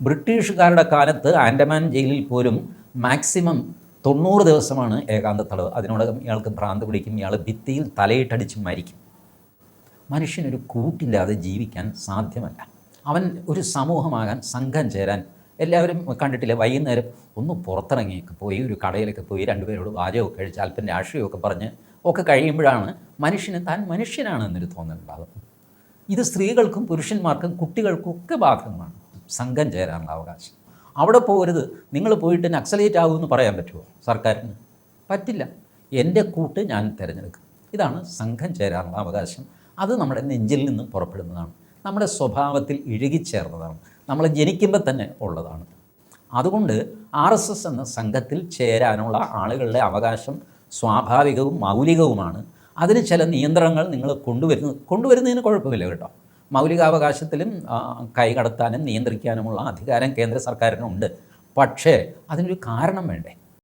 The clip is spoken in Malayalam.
ബ്രിട്ടീഷുകാരുടെ കാലത്ത് ആൻഡമാൻ ജയിലിൽ പോലും മാക്സിമം തൊണ്ണൂറ് ദിവസമാണ് ഏകാന്ത തടവ് അതിനോടകം ഇയാൾക്ക് ഭ്രാന്ത് പിടിക്കും ഇയാൾ ഭിത്തിയിൽ തലയിട്ടടിച്ച് മരിക്കും. മനുഷ്യനൊരു കൂട്ടില്ലാതെ ജീവിക്കാൻ സാധ്യമല്ല. അവൻ ഒരു സമൂഹമാകാൻ സംഘം ചേരാൻ എല്ലാവരും കണ്ടിട്ടില്ല? വൈകുന്നേരം ഒന്ന് പുറത്തിറങ്ങിയൊക്കെ പോയി ഒരു കടയിലൊക്കെ പോയി രണ്ടുപേരോട് വാചകമൊക്കെ കഴിച്ച് അല്പം രാഷ്ട്രീയമൊക്കെ പറഞ്ഞ് ഒക്കെ കഴിയുമ്പോഴാണ് മനുഷ്യന് താൻ മനുഷ്യനാണ് എന്നൊരു തോന്നലുണ്ടാകും ഇത് സ്ത്രീകൾക്കും പുരുഷന്മാർക്കും കുട്ടികൾക്കും ഒക്കെ ബാധകമാണ്. സംഘം ചേരാനുള്ള അവകാശം. അവിടെ പോകരുത്. നിങ്ങൾ പോയിട്ട് നക്സലേറ്റ് ആകുമെന്ന് പറയാൻ പറ്റുമോ സർക്കാരിന്? പറ്റില്ല. എന്റെ കൂട്ട് ഞാൻ തിരഞ്ഞെടുക്കും. ഇതാണ് സംഘം ചേരാനുള്ള അവകാശം. അത് നമ്മുടെ നെഞ്ചിൽ നിന്ന് പുറപ്പെടുന്നതാണ്. നമ്മുടെ സ്വഭാവത്തിൽ ഇഴുകിച്ചേർന്നതാണ്. നമ്മൾ ജനിക്കുമ്പോൾ തന്നെ ഉള്ളതാണ്. അതുകൊണ്ട് ആർ എസ് എസ് എന്ന സംഘത്തിൽ ചേരാനുള്ള ആളുകളുടെ അവകാശം സ്വാഭാവികവും മൗലികവുമാണ്. അതിന് ചില നിയന്ത്രണങ്ങൾ നിങ്ങൾ കൊണ്ടുവരുന്നത് കൊണ്ടുവരുന്നതിന് കുഴപ്പമില്ല കേട്ടോ. മൗലികാവകാശത്തിലും കൈകടത്താനും നിയന്ത്രിക്കാനുമുള്ള അധികാരം കേന്ദ്ര സർക്കാരിനുണ്ട്. പക്ഷേ അതിനൊരു കാരണം വേണ്ടേ?